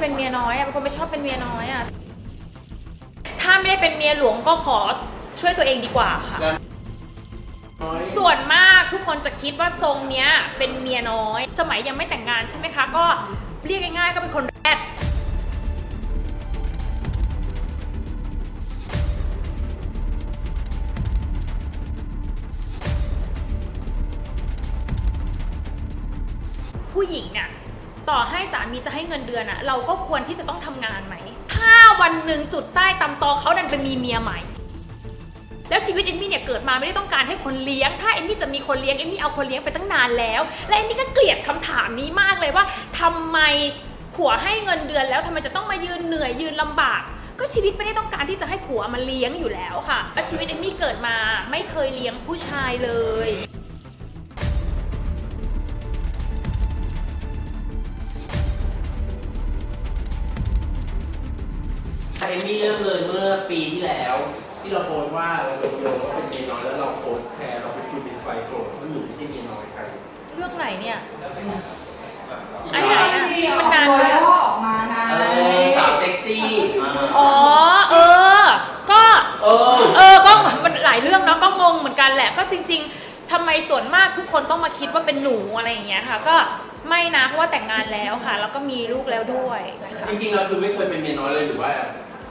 เป็นเมียน้อยอะเป็นคนไม่ชอบเป็นเมียน้อยอะถ้าไม่ได้เป็นเมียหลวงก็ขอช่วยตัวเองดีกว่าค่ะ ส่วนมากทุกคนจะคิดว่าทรงเนี้ยเป็นเมียน้อย สมัยยังไม่แต่งงานใช่ไหมคะ ก็เรียกง่ายๆก็เป็นคนแรก เงินเดือนอะเราก็ควรที่จะต้องทำงานไหม ถ้าวันหนึ่งจุดใต้ตำตอเขาดันไปมีเมียใหม่ แล้วชีวิตเอมมี่เนี่ยเกิดมาไม่ได้ต้องการให้คนเลี้ยง ถ้าเอมมี่จะมีคนเลี้ยงเอมมี่เอาคนเลี้ยงไปตั้งนานแล้ว และเอมมี่ก็เกลียดคำถามนี้มากเลยว่าทำไมผัวให้เงินเดือนแล้วทำไมจะต้องมายืนเหนื่อยยืนลำบากก็ชีวิตไม่ได้ต้องการที่จะให้ผัวมาเลี้ยงอยู่แล้วค่ะชีวิตเอมมี่เกิดมาไม่เคยเลี้ยงผู้ชายเลย เอมมี่เริ่มเลยเมื่อปีที่แล้ว ที่เราโพสต์ว่าเราโดนโยงว่าเป็นเมียน้อยแล้วเราโพสต์แชร์เราไปฟูบินไฟโกรธว่าหนูไม่ใช่เมียน้อยใครเรื่องไหนเนี่ยอีกอันแไหนอะมันนานเลแล้วออกมาไงเออสาวเซ็กซี่อ๋อ เออ ก็ เออเออ ก็มันหลายเรื่องเนาะ ก็งงเหมือนกันแหละ ก็จริง ๆทำไมส่วนมากทุกคนต้องมาคิดว่าเป็นหนูอะไรอย่างเงี้ยค่ะ ก็ไม่นะ เพราะว่าแต่งงานแล้วค่ะ แล้วก็มีลูกแล้วด้วยนะคะ จริงๆเราคือไม่เคยเป็นเมียน้อยเลยหรือว่า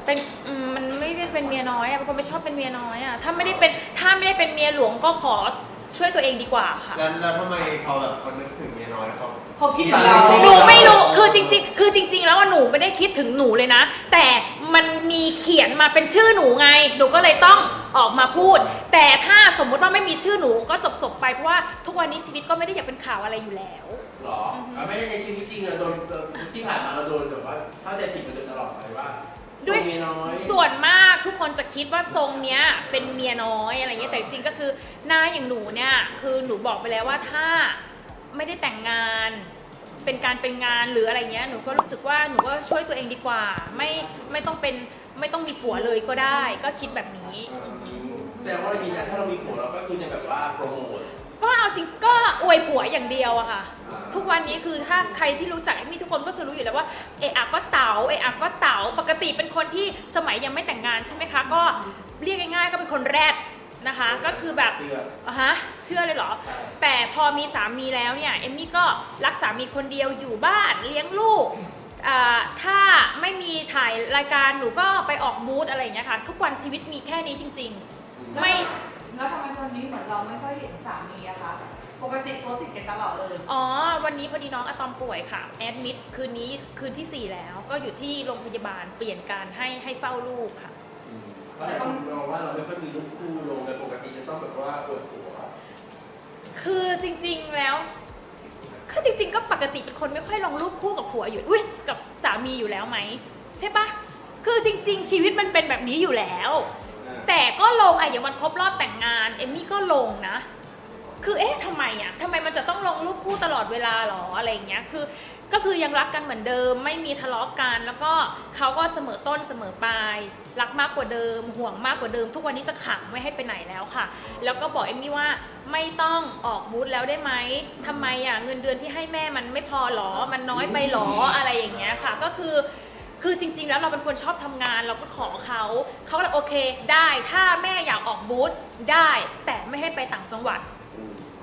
เป็นอืมมันไม่ได้เป็นเมียน้อยอะเป็นคนไม่ชอบเป็นเมียน้อยอะถ้าไม่ได้เป็นถ้าไม่ได้เป็นเมียหลวงก็ขอช่วยตัวเองดีกว่าค่ะ แล้วแล้วทำไมพอแบบเขานึกถึงเมียน้อยเขา เขาคิดถึงเรา หนูไม่รู้ คือจริงๆ คือจริง ๆ แล้วว่าหนูไม่ได้คิดถึงหนูเลยนะ แต่มันมีเขียนมาเป็นชื่อหนูไง หนูก็เลยต้องออกมาพูด แต่ถ้าสมมุติว่าไม่มีชื่อหนูก็จบๆไป เพราะว่าทุกวันนี้ชีวิตก็ไม่ได้อยากเป็นข่าวอะไรอยู่แล้ว หรออะไม่ได้ในชีวิตจริงเราโดนที่ผ่านมาเราโดนแบบว่าเข้าใจผิดมาโดยตลอดเลยว่า ด้วยเมียน้อย ส่วนมากทุกคนจะคิดว่าทรงเนี้ยเป็นเมียน้อยอะไรเงี้ยแต่จริงๆก็คือหน้าอย่างหนูเนี่ยคือหนูบอกไปแล้วว่าถ้าไม่ได้แต่งงาน เป็นการเป็นงานหรืออะไรเงี้ยหนูก็รู้สึกว่าหนูก็ช่วยตัวเองดีกว่า ไม่ไม่ต้องเป็นไม่ต้องมีผัวเลยก็ได้ ก็คิดแบบนี้ แสดงว่าเรายืนยันถ้าเรามีผัวเราก็คือจะแบบว่าโปรโมท ก็เอาจริงก็อวยผัวอย่างเดียวอะค่ะอ่าทุกวันนี้คือถ้าใครที่รู้จักเอมมี่ทุกคนก็จะรู้อยู่แล้วว่าเอะอะก็เต๋าเอะอะก็เต๋าปกติเป็นคนที่สมัยยังไม่แต่งงานใช่ไหมคะ ก็เรียกง่ายๆก็เป็นคนแรดนะคะ ก็คือแบบเชื่ออะฮะเชื่อเลยเหรอใช่แต่พอมีสามีแล้วเนี่ยเอมมี่ก็รักสามีคนเดียวอยู่บ้านเลี้ยงลูกอ่าถ้าไม่มีถ่ายรายการหนูก็ไปออกบูธอะไรอย่างเงี้ยค่ะทุกวันชีวิตมีแค่นี้จริง ๆ ไม่ แล้วทำไมวันนี้เหมือนเราไม่ค่อย ปกติตัวติดกันตลอดเลยอ๋อ วันนี้พอดีน้องอะตอมป่วยค่ะ แอดมิดคืนนี้คืนทีสี่4 แล้วก็อยู่ที่โรงพยาบาลเปลี่ยนการให้ให้เฝ้าลูกค่ะอืมเพราะแต่ต้องมองว่าเราไม่ค่อยมีลูกคู่ลงแต่ปกติจะต้องแบบว่าเปิดผัวคือจริงๆแล้วคือจริง ๆ ก็ปกติเป็นคนไม่ค่อยลงรูปคู่กับผัวอยู่อุ้ยกับสามีอยู่แล้วไหมใช่ปะคือจริง ๆ ชีวิตมันเป็นแบบนี้อยู่แล้ว แต่ก็ลงอะอย่างวันครบรอบแต่งงานเอมมี่ก็ลงนะ คือเอ๊ะทำไมอะทำไมมันจะต้องลงรูปคู่ตลอดเวลาหรออะไรอย่างเงี้ยคือก็คือยังรักกันเหมือนเดิม ไม่มีทะเลาะกัน แล้วก็เขาก็เสมอต้นเสมอปลายรักมากกว่าเดิม ห่วงมากกว่าเดิม ทุกวันนี้จะขังไม่ให้ไปไหนแล้วค่ะ แล้วก็บอกเอมมี่ว่าไม่ต้องออกบูธแล้วได้ไหมทำไมอะเงินเดือนที่ให้แม่มันไม่พอหรอ มันน้อยไปหรออะไรอย่างเงี้ยค่ะ ก็คือ คือจริง ๆ แล้วเราเป็นคนชอบทำงาน เราก็ขอเขาเขาก็เลยโอเค ได้ถ้าแม่อยากออกบูธได้ แต่ไม่ให้ไปต่างจังหวัด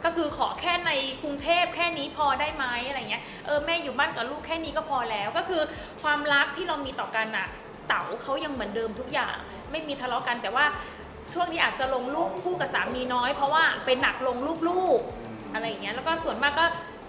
ก็คือขอแค่ในกรุงเทพแค่นี้พอได้ไหมอะไรเงี้ยเออแม่อยู่บ้านกับลูกแค่นี้ก็พอแล้ว ก็คือความรักที่เรามีต่อกันอะเต๋าเขายังเหมือนเดิมทุกอย่าง ไม่มีทะเลาะกันแต่ว่าช่วงนี้อาจจะลงรูปคู่กับสามีน้อยเพราะว่าเป็นหนักลงรูปลูกอะไรอย่างเงี้ยแล้วก็ส่วนมากก็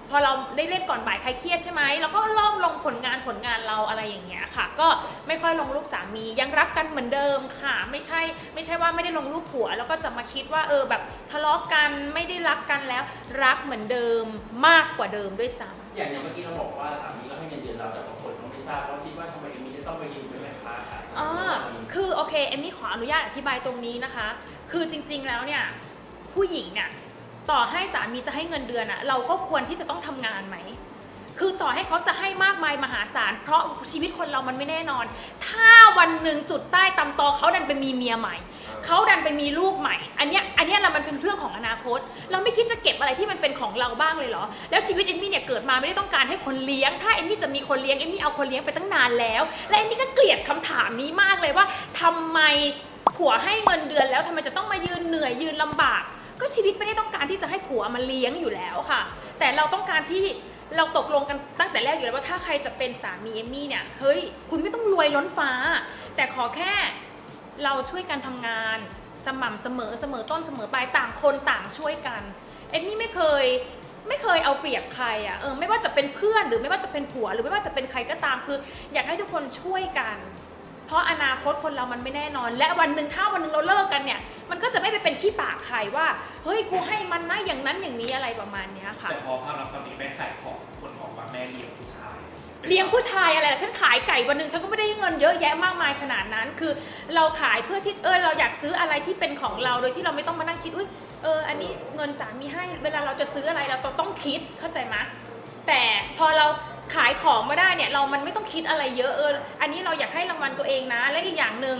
พอเราได้เล่นก่อนบ่ายใครเครียดใช่ไหมเราก็เริ่มลงผลงานผลงานเราอะไรอย่างเงี้ยค่ะ ก็ไม่ค่อยลงรูปสามียังรักกันเหมือนเดิมค่ะ ไม่ใช่ไม่ใช่ว่าไม่ได้ลงรูปผัว แล้วก็จะมาคิดว่าเออแบบทะเลาะกันไม่ได้รักกันแล้ว รักเหมือนเดิมมากกว่าเดิมด้วยซ้ำอย่างอย่างเมื่อกี้เราบอกว่าสามีเราให้เงินเดือนเราแต่บางคนเขาไม่ทราบเขาคิดว่าทำไมเอมมี่จะต้องไปยืมเป็นแม่ค้าขายอ่าคือโอเคเอมมี่ขออนุญาตอธิบายตรงนี้นะคะ คือจริง ๆ แล้วเนี่ยผู้หญิงเนี่ย ต่อให้สามีจะให้เงินเดือนอะเราก็ควรที่จะต้องทำงานไหม คือต่อให้เขาจะให้มากมายมหาศาล เพราะชีวิตคนเรามันไม่แน่นอน ถ้าวันหนึ่งจุดใต้ตำตอเขาดันไปมีเมียใหม่ เขาดันไปมีลูกใหม่ อันเนี้ยอันเนี้ยเรามันเป็นเรื่องของอนาคต เราไม่คิดจะเก็บอะไรที่มันเป็นของเราบ้างเลยเหรอ แล้วชีวิตเอมมี่เนี่ยเกิดมาไม่ได้ต้องการให้คนเลี้ยง ถ้าเอมมี่จะมีคนเลี้ยงเอมมี่เอาคนเลี้ยงไปตั้งนานแล้ว และเอมมี่ก็เกลียดคำถามนี้มากเลยว่าทำไมผัวให้เงินเดือนแล้วทำไมจะต้องมายืนเหนื่อยยืนลำบาก ก็ชีวิตไม่ได้ต้องการที่จะให้ผัวมาเลี้ยงอยู่แล้วค่ะ แต่เราต้องการที่เราตกลงกันตั้งแต่แรกอยู่แล้วว่าถ้าใครจะเป็นสามีเอมมี่เนี่ยเฮ้ยคุณไม่ต้องรวยล้นฟ้า แต่ขอแค่เราช่วยกันทำงานสม่ำเสมอเสมอต้นเสมอปลายต่างคนต่างช่วยกันเอมมี่ไม่เคยไม่เคยเอาเปรียบใครอะเออไม่ว่าจะเป็นเพื่อนหรือไม่ว่าจะเป็นผัว หรือไม่ว่าจะเป็นใครก็ตามคือ อยากให้ทุกคนช่วยกัน เพราะอนาคตคนเรามันไม่แน่นอน และวันหนึ่งถ้าวันหนึ่งเราเลิกกันเนี่ย มันก็จะไม่ไปเป็นขี้ปากใครว่า เฮ้ยกูให้มันนะอย่างนั้นอย่างนี้อะไรประมาณเนี้ยค่ะ แต่พอภาพลักษณ์ตอนนี้แม่ขายของคนบอกว่าแม่เลี้ยงผู้ชายเลี้ยงผู้ชายอะไรล่ะฉันขายไก่วันหนึ่งฉันก็ไม่ได้เงินเยอะแยะมากมายขนาดนั้น คือเราขายเพื่อที่เออเราอยากซื้ออะไรที่เป็นของเราโดยที่เราไม่ต้องมานั่งคิดอุ้ยเอออันนี้เงินสามีให้เวลาเราจะซื้ออะไรเราต้องคิดเข้าใจไหมแต่พอเราขายของมาได้เนี่ยเรามันไม่ต้องคิดอะไรเยอะเอออันนี้เราอยากให้รางวัลตัวเองนะ และอีกอย่างหนึ่ง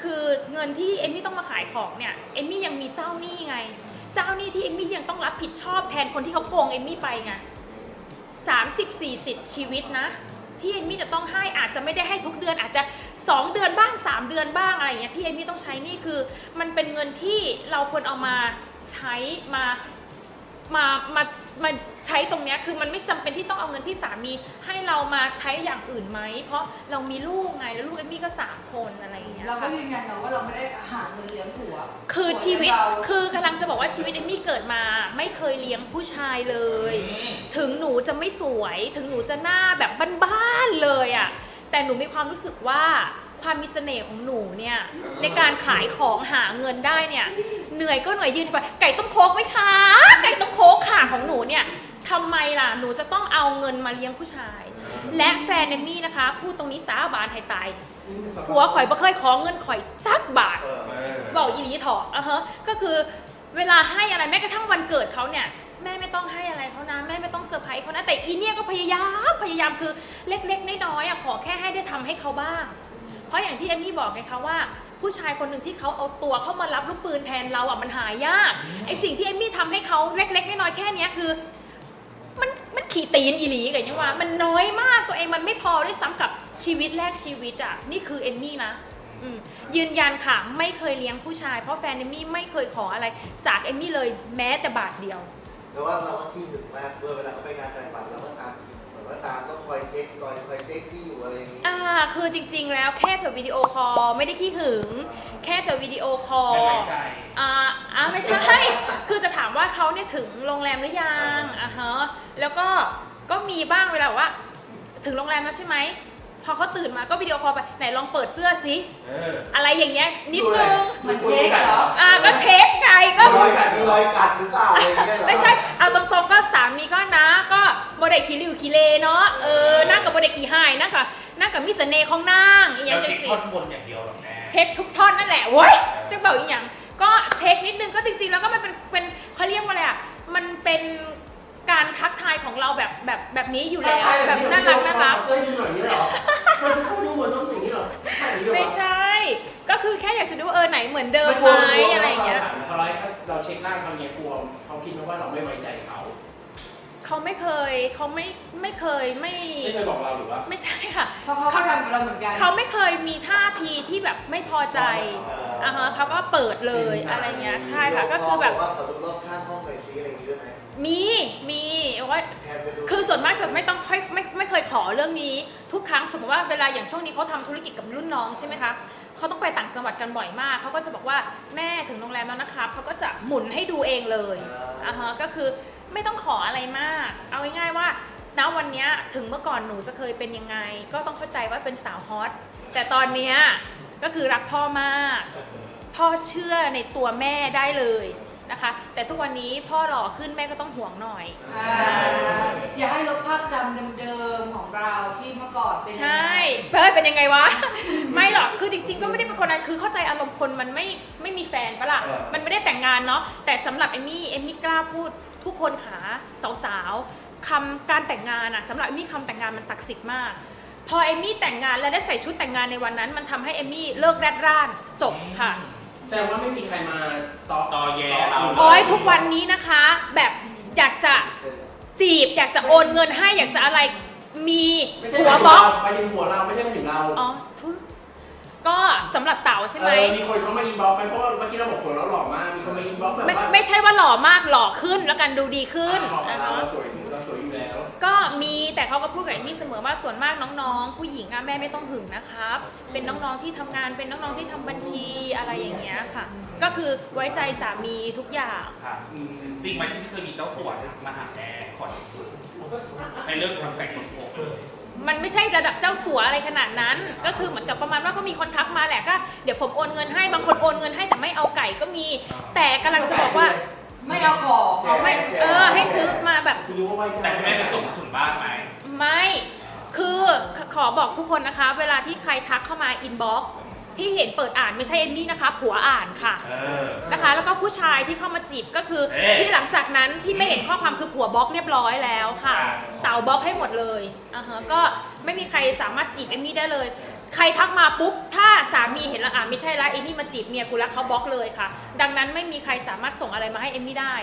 คือเงินที่เอมมี่ต้องมาขายของเนี่ยเอมมี่ยังมีเจ้าหนี้ไง เจ้าหนี้ที่เอมมี่ยังต้องรับผิดชอบแทนคนที่เขาโกงเอมมี่ไปไง30 40ชีวิตนะ ที่เอมมี่จะต้องให้อาจจะไม่ได้ให้ทุกเดือนอาจจะ 2 เดือนบ้าง 3 เดือนบ้างอะไรอย่างเงี้ยที่เอมมี่ต้องใช้นี่คือ มันเป็นเงินที่เราควรเอามาใช้มามามา มาใช้ตรงเนี้ยคือมันไม่จำเป็นที่ต้องเอาเงินที่สามีให้เรามาใช้อย่างอื่นไหม เพราะเรามีลูกไงแล้วลูกเอมมี่ก็สามคนอะไรอย่างเงี้ยเราก็ค่ะ ยืนยันนะว่าเราไม่ได้หาเงินเลี้ยงผัวคือชีวิตผัเราคือกำลังจะบอกว่าชีวิตเอมมี่เกิดมา ไม่เคยเลี้ยงผู้ชายเลย ถึงหนูจะไม่สวย ถึงหนูจะหน้าแบบบ้านๆเลยอะ่ะแต่หนูมีความรู้สึกว่า ความมีเสน่ห์ของหนูเนี่ยในการขายของหาเงินได้เนี่ยเหนื่อยก็เหนื่อยยืนไปไก่ต้มโคกไหมคะไก่ต้มโคกค่ะของหนูเนี่ยทำไมล่ะหนูจะต้องเอาเงินมาเลี้ยงผู้ชาย และแฟนเอมมี่นะคะพูดตรงนี้สาบานไทยตายผัวข่อยบ่เคยขอเงินข่อยสักบาท บอกอีหลีเถอะอะฮะก็คือเวลาให้อะไรแม้กระทั่งวันเกิดเขาเนี่ยแม่ไม่ต้องให้อะไรเขานะแม่ไม่ต้องเซอร์ไพรส์เขานะแต่อีเนี่ยก็พยายามพยายามคือเล็กๆน้อยๆอะขอแค่ให้ได้ทำให้เขาบ้าง ราะอย่างที่เอมมี่บอกไงคะว่า ผู้ชายคนหนึ่งที่เขาเอาตัวเข้ามารับลูกปืนแทนเราอะมันหายากไอสิ่งที่เอมมี่ทำให้เขาเล็กๆน้อยๆแค่เนี้ยคือ มันมันขี่ตีนอีหลีกันยังว่า มันน้อยมากตัวเองมันไม่พอด้วยซ้ำกับชีวิตแรกชีวิตอะนี่คือเอมมี่นะอืมยืนยันค่ะไม่เคยเลี้ยงผู้ชายเพราะแฟนเอมมี่ไม่เคยขออะไร จากเอมมี่เลยแม้แต่บาทเดียวแต่ว่าเราก็ขี้ถึงมากด้วยเวลาเขาไปงานแต่งบัตรเราก็ตาม เหมือนว่าตามก็คอยเช็คคอยคอยเช็คที่อยู่อะไรอย่างนี้ อ่าคือจริง ๆ แล้วแค่จะวิดีโอคอลไม่ได้ขี้หึง แค่จะวิดีโอคอล ไม่ไว้ใจ อ่าอ่าไม่ใช่ คือจะถามว่าเขาเนี่ยถึงโรงแรมหรือยังอ่าฮะ แล้วก็ ก็มีบ้างเวลาแบบว่า ถึงโรงแรมแล้วใช่ไหม พอเขาตื่นมาก็วิดีโอคอลไปไหนลองเปิดเสื้อสิเอออะไรอย่างเงี้ยนิดนึงเหมือนเช็คเหรอ อ่าก็เช็คไงก็ รอยกัดมีรอยกัดหรือเปล่าอะไรอย่างเงี้ยเหรอไม่ใช่ เอาตรงๆก็สามีก็นะ ก็โมเดลขี้ริวขี้เลเนาะ เออ นั่งกับโมเดลขี้หายนั่งกับนั่งกับมิสเสน่ห์ของนางอีหยัเรางจัเช็งคสิ ท่อนบนอย่างเดียวหรอแม่ เช็คทุกท่อนนั่นแหละเว้ยจะบอกอีหยังก็เช็คนิดนึงก็จริงๆ แล้วก็มันเป็นเป็นเขาเรียกว่าอะไรอะ มันเป็น การทักทายของเราแบบแบบแบบนี้อยู่แล้ว แบบน่ารักน่ารักเสื้อยืดหน่อยนี้เหรอมันจะเข้าดูเหมือนต้องอย่างนี้เหรอใส่อย่างนี้เหรอไม่ใช่ ก็คือแค่อยากจะดูว่าเออไหนเหมือนเดิมไหมอะไรอย่างเงี้ยเราเราเช็คร่างเขาเนี้ยกลัวเขาคิดว่าเราไม่ไว้ใจเขาเขาไม่เคยเขาไม่ไม่เคยไม่ไม่เคยบอกเราหรือว่าไม่ใช่ค่ะเพราะเขาก็ทำกับเราเหมือนกันเขาไม่เคยมีท่าทีที่แบบไม่พอใจอะฮะเขาก็เปิดเลยอะไรเงี้ยใช่ค่ะก็คือแบบว่าขอดูรอบข้างห้องหน่อยซิอะไรอย่างงี้ด้วยไหม มีมีว่าแทนไปดูคือส่วนมากจะไม่ต้องค่อยไม่ไม่เคยขอเรื่องนี้ทุกครั้งสมมติว่าเวลาอย่างช่วงนี้เขาทำธุรกิจกับรุ่นน้องใช่ไหมคะเขาต้องไปต่างจังหวัดกันบ่อยมากเขาก็จะบอกว่าแม่ถึงโรงแรมแล้วนะครับเขาก็จะหมุนให้ดูเองเลยอะฮะก็คือไม่ต้องขออะไรมาก เอาง่ายๆว่าณวันเนี้ยถึงเมื่อก่อนหนูจะเคยเป็นยังไง ก็ต้องเข้าใจว่าเป็นสาวฮอตแต่ตอนเนี้ยก็คือรักพ่อมาก พ่อเชื่อในตัวแม่ได้เลย นะคะ แต่ทุกวันนี้พ่อหล่อขึ้นแม่ก็ต้องห่วงหน่อย อ่าอย่าให้ลบภาพจำเดิมๆของเราที่เมื่อก่อนเป็นยังไงใช่เฮ้ยเป็นยังไงวะ ไม่หรอกคือจริง ๆ ก็ไม่ได้เป็นคนนั้นคือเข้าใจอารมณ์คนมันไม่ไม่มีแฟนปะล่ะมันไม่ได้แต่งงานเนาะแต่สำหรับเอมมี่เอมมี่กล้าพูดทุกคนขาสาวๆคำการแต่งงานอะสำหรับเอมมี่คำแต่งงานมันศักดิ์สิทธิ์มาก พอเอมมี่แต่งงานและได้ใส่ชุดแต่งงานในวันนั้น มันทำให้เอมมี่เลิกแรดร่านจบค่ะ แสดงว่าไม่มีใครมาต่อต่อแย่เรา โอ้ยทุกวันนี้นะคะ แบบอยากจะจีบ อยากจะโอนเงินให้อยากจะอะไรมีไม่ใช่หัวบล็อกไปถึงหัวเราไม่ใช่ไปถึงเราอ๋อทุกก็สำหรับเต่าใช่ไหม เออมีคนเขามาอินบ็อกซ์ไปเพราะว่าเมื่อกี้เราบอกหัวเราหล่อมากมีคนมาอินบ็อกซ์แบบไม่ว่าไม่ใช่ว่าหล่อมากหล่อขึ้นแล้วกันดูดีขึ้นอ่าบอกนะเราคะเราสวยเร ก็มีแต่เขาก็พูดกับเอมมี่เสมอว่าส่วนมากน้องๆ ผู้หญิงอะแม่ไม่ต้องหึงนะครับ เป็นน้องๆที่ทำงานเป็นน้องๆที่ทำบัญชีอะไรอย่างเงี้ยค่ะ ก็คือไว้ใจสามีทุกอย่าง ค่ะอืมจริงไหมที่เคยมีเจ้าสัวทักมาหาแม่ขอให้เลิกทำแต่งตัวโป๊ะเลยมันไม่ใช่ระดับเจ้าสัวอะไรขนาดนั้น ก็คือเหมือนกับประมาณว่าก็มีคนทักมาแหละก็เดี๋ยวผมโอนเงินให้บางคนโอนเงินให้แต่ไม่เอาไก่ก็มี แต่กำลังจะบอกว่า ไม่เอาของเอาไม่เออให้ซื้อมาแบบ คุณรู้ว่าไว้ใจแต่ให้แม่ไปส่งถึงบ้านไหมไม่ คือขขอบอกทุกคนนะคะ เวลาที่ใครทักเข้ามาอินบ็อกที่เห็นเปิดอ่านไม่ใช่เอมมี่นะคะ ผัวอ่านค่ะ เออ นะคะ แล้วก็ผู้ชายที่เข้ามาจีบก็คือเอ๊ะที่หลังจากนั้นที่ไม่เห็นข้อความคือผัวบล็อกเรียบร้อยแล้วค่ะ อ่า เต่าบล็อกให้หมดเลยอ่าฮะก็ไม่มีใครสามารถจีบเอมมี่ได้เลย ใครทักมาปุ๊บ ถ้าสามีเห็นแล้วอ่าไม่ใช่ละเอมมี่มาจีบเมียกูแล้วเขาบล็อกเลยค่ะ ดังนั้นไม่มีใครสามารถส่งอะไรมาให้เอมมี่ได้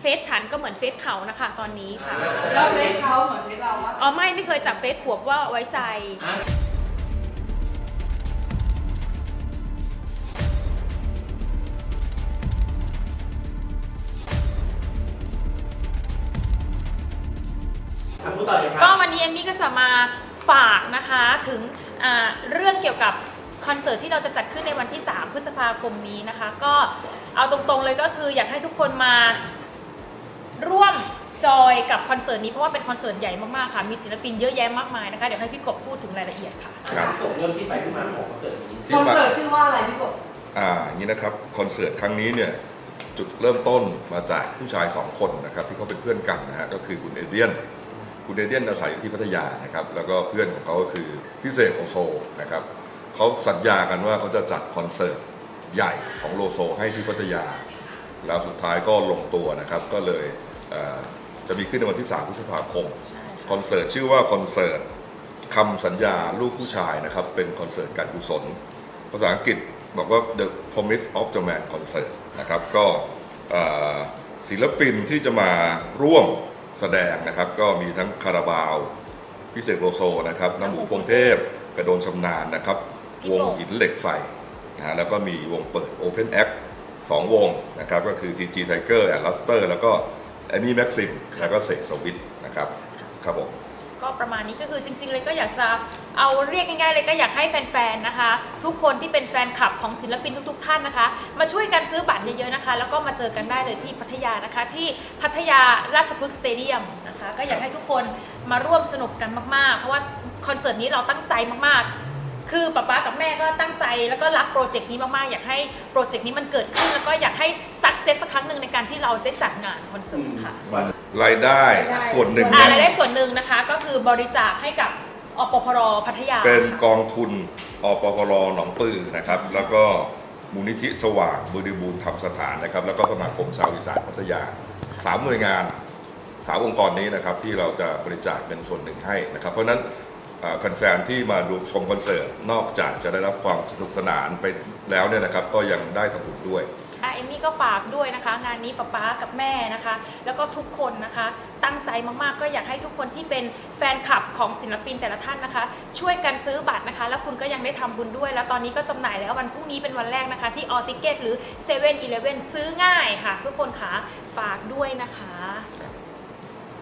เฟซฉันก็เหมือนเฟซเขานะคะตอนนี้ค่ะแล้วเฟซเขาเหมือนเฟซเราวะอ๋อไม่ไม่เคยจับเฟซผัวว่าไว้ใจอะอะพูดต่อเลยคก็รับวันนี้เอมมี่ก็จะมาฝากนะคะถึง อ่าเรื่องเกี่ยวกับคอนเสิร์ตที่เราจะจัดขึ้นในวันที่ 3 พฤษภาคมนี้นะคะ ก็เอาตรงๆเลยก็คืออยากให้ทุกคนมาร่วมจอยกับคอนเสิร์ตนี้เพราะว่าเป็นคอนเสิร์ตใหญ่มากๆค่ะ มีศิลปินเยอะแยะมากมายนะคะเดี๋ยวให้พี่กบพูดถึงรายละเอียดค่ะ ครับผมเริ่มที่ไปที่มาของคอนเสิร์ตนี้คที่อนมาเสิร์ตชื่อว่าอะไรพี่กบอ่าอย่างนี้นะครับคอนเสิร์ตครั้งนี้เนี่ยจุดเริ่มต้นมาจากผู้ชายสองคนนะครับที่เขาเป็นเพื่อนกันนะฮะก็คือคุณเอเดียน คุณเอเดียนอาศัยอยู่ที่พัทยานะครับแล้วก็เพื่อนของเขาก็คือพิเศษโลโซนะครับเขาสัญญากันว่าเขาจะจัดคอนเสิร์ตใหญ่ของโลโซให้ที่พัทยา แล้วสุดท้ายก็ลงตัวนะครับก็เลยเจะมีขึ้นในวันที่ 3 พฤษภาคมคอนเสิร์ตชื่อว่าคอนเสิร์ตคำสัญญาลูกผู้ชายนะครับเป็นคอนเสิร์ตการกุศล ภาษาอังกฤษบอกว่า The Promise of the Man Concert นะครับก็ศิลปินที่จะมาร่วม แสดงนะครับ ก็มีทั้งคาราบาวพิเศษโลโซนะครับน้ำหมูพงเทพกระโดนชำนาญนะครับ วงหินเหล็กไฟนะฮะแล้วก็มีวงเปิด Open Act สองวงนะครับ ก็คือ GG Tiger and Luster แล้วก็ Annie Maxim แล้วก็เสกสวิตนะครับ ครับผม ก็ประมาณนี้ก็คือจริงๆเลยก็อยากจะเอาเรียกง่ายๆเลยก็อยากให้แฟนๆนะคะ ทุกคนที่เป็นแฟนคลับของศิลปินทุกๆท่านนะคะ มาช่วยกันซื้อบัตรเยอะๆนะคะ แล้วก็มาเจอกันได้เลยที่พัทยานะคะ ที่พัทยาราชพฤกษ์สเตเดียมนะคะก็อยากให้ทุกคนมาร่วมสนุกกันมากๆ เพราะว่าคอนเสิร์ตนี้เราตั้งใจมากๆ คือป๊าป๊ากับแม่ก็ตั้งใจแล้วก็รักโปรเจกต์นี้มากๆ อยากให้โปรเจกต์นี้มันเกิดขึ้น แล้วก็อยากให้สักเซสสักครั้งหนึ่งในการที่เราจะจัดงานคอนเสิร์ตค่ะ รายได้ ส่วนหนึ่งอ่าเนี่ยรายได้ส่วนหนึ่งนะคะ ก็คือบริจาคให้กับอปพรพัทยาเป็นค่ะกองทุนอปพรหนองปือนะครับ แล้วก็มูลนิธิสว่างบริบูรณ์ธรรมสถานนะครับ แล้วก็สมาคมชาวอีสานพัทยาสามหน่วยงานสามองค์กรนี้นะครับที่เราจะบริจาคเป็นส่วนหนึ่งให้นะครับ เพราะฉะนั้นอ่าแฟนๆที่มาดูชมคอนเสิร์ตนอกจากจะได้รับความสนุกสนานไปแล้วเนี่ยนะครับ ก็ยังได้ทำบุญด้วยอะ เอมมี่ก็ฝากด้วยนะคะ งานนี้ป๊าป๊ากับแม่นะคะ แล้วก็ทุกคนนะคะ ตั้งใจมากๆ ก็อยากให้ทุกคนที่เป็นแฟนคลับของศิลปินแต่ละท่านนะคะ ช่วยกันซื้อบัตรนะคะ แล้วคุณก็ยังได้ทำบุญด้วย แล้วตอนนี้ก็จำหน่ายแล้ววันพรุ่งนี้เป็นวันแรกนะคะ ที่ออติเกตหรือ7 e เ e ่ e อซื้อง่ายค่ะ ทุกคนคะฝากด้วยนะคะ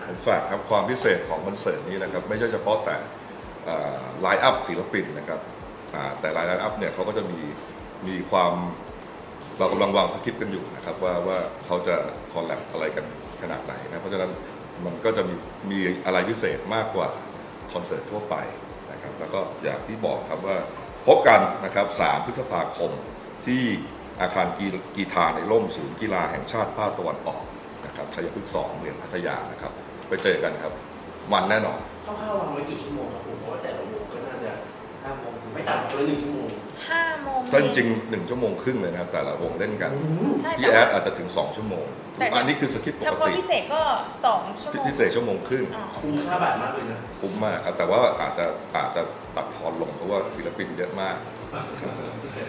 ผมฝากครับความพิเศษของคอนเสิร์ตนี้นะครับ ไม่ใช่เฉพาะแต่ไลน์อัพศิลปินนะครับแต่ไลน์อัพเนี่ยเขาก็จะมีมีความ เรากำลังวางสคริปต์กันอยู่นะครับว่าว่าเขาจะคอลแลบอะไรกันขนาดไหนนะเพราะฉะนั้นมันก็จะมีมีอะไรพิเศษมากกว่าคอนเสิร์ตทั่วไปนะครับแล้วก็อย่างที่บอกครับว่าพบกันนะครับ 3 พฤษภาคมที่อาคารกีกีฬาในร่มศูนย์กีฬาแห่งชาติภาคตะวันออกนะครับชัยพฤกษ์สองเมืองพัทยานะครับ ไปเจอกันครับ มันแน่นอนคร่าวๆวางไว้กี่ชั่วโมงครับผมเพราะว่าแต่ละวงก็น่าจะห้าโมงไม่ต่ำกว่าหนึ่งชั่วโมง โมงถ้าจริงๆหนึ่งชั่วโมงครึ่งเลยนะครับแต่ละวงเล่นกัน ใช่พี่แต่แอว่าดอาจจะถึง 2 ชั่วโมง แต่อันนี้คือสคริปต์ปเฉกพาะติพิเศษก็2ชั่วโมงพิเศษชั่วโมงครึ่งอ๋อคุ้มค่าบัตรมากเลยนะคุ้มมากครับแต่ว่าอาจจะอาจจะตัดทอนลงเพราะว่าศิลปินเยอะมาก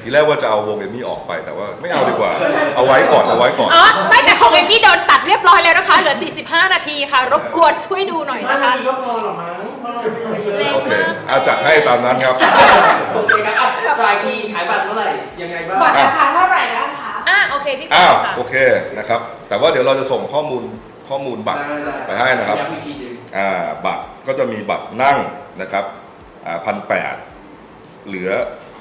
ทีแรกว่าจะเอาวงเอมี่ออกไปแต่ว่าไม่เอาดีกว่า เอาไว้ก่อนเอาไว้ก่อน อ๋อไม่แต่ของเอมมี่โดนตัดเรียบร้อยแล้วนะคะ เหลือ 45 นาทีค่ะ รบกวนช่วยดูหน่อยห้านะคะนาทีก็พอหรอมั้ง เพราะเราไม่ได้เยอะเร็วโอเคเอาจัดให้ตามนั้นครับ โอเคครับอะปลายทีขายบัตรเมื่อไหร่ ยังไงบ้าง บัตรราคาเท่าไหร่นะคะ อะโอเคพี่อ้าว ค่ะโอเคนะครับ แต่ว่าเดี๋ยวเราจะส่งข้อมูลข้อมูลบัตรไปให้นะครับ ย้ำอีกทีหนึ่งอ่าบัตรก็จะมีบัตรนั่งนะครับพันแปดเหลือ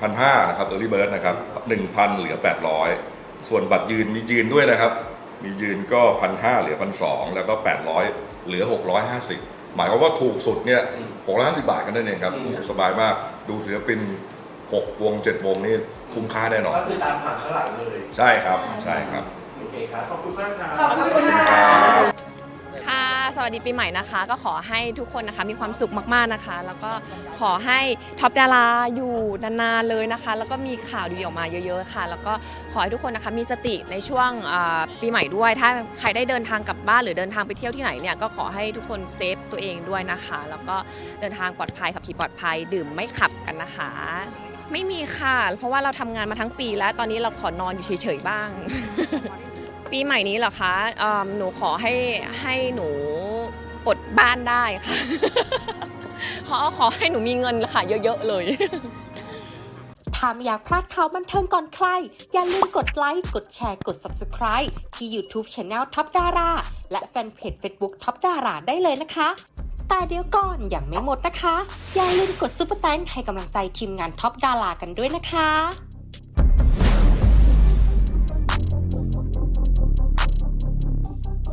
พันห้านะครับ early bird นะครับหนึ่งพันเหลือแปดร้อยส่วนบัตรยืนมียืนด้วยนะครับ มียืนก็พันห้าเหลือพันสองแล้วก็แปดร้อยเหลือหกร้อยห้าสิบ หมายความว่าถูกสุดเนี่ยหกร้อยห้าสิบาทกันนั่นเองครับโอ้โหสบายมาก ดูศิลปินหกวงเจ็ดวงนี่คุ้มค่าแน่นอน ก็คือตามผังข้างหลังเลย ใช่ครับ ใช่ครับ โอเคครับ ขอบคุณมากครับ ขอบคุณค่ะค่ะส วัสดีปีใหม่นะคะ ก็ขอให้ทุกคนนะคะมีความสุขมากๆนะคะ แล้วก็ขอให้ท็อปดาราอยู่นานๆเลยนะคะ แล้วก็มีข่าวดีๆออกมาเยอะๆค่ะ แล้วก็ขอให้ทุกคนนะคะมีสติในช่วงปีใหม่ด้วย ถ้าใครได้เดินทางกลับบ้านหรือเดินทางไปเที่ยวที่ไหนเนี่ยก็ขอให้ทุกคนเซฟตัวเองด้วยนะคะ แล้วก็เดินทางปลอดภัยขับขี่ปลอดภัยดื่มไม่ขับกันนะคะ ไม่มีค่ะ เพราะว่าเราทำงานมาทั้งปีแล้วตอนนี้เราขอนอนอยู่เฉยๆบ้างปีใหม่นี้เหรอคะอหนูขอให้ให้หนู ปลดบ้านได้ค่ะ ขอขอให้หนูมีเงินค่ะเยอะๆเลย ถ้าไม่อยากพลาดข่าวบันเทิงก่อนใคร อย่าลืมกดไลค์ กดแชร์ กด Subscribe ที่ YouTube Channel ท็อปดารา และแฟนเพจ Facebook ท็อปดาราได้เลยนะคะ แต่เดี๋ยวก่อนอย่างไม่หมดนะคะ อย่าลืมกดซุปเปอร์แตงให้กำลังใจทีมงานท็อปดารากันด้วยนะคะ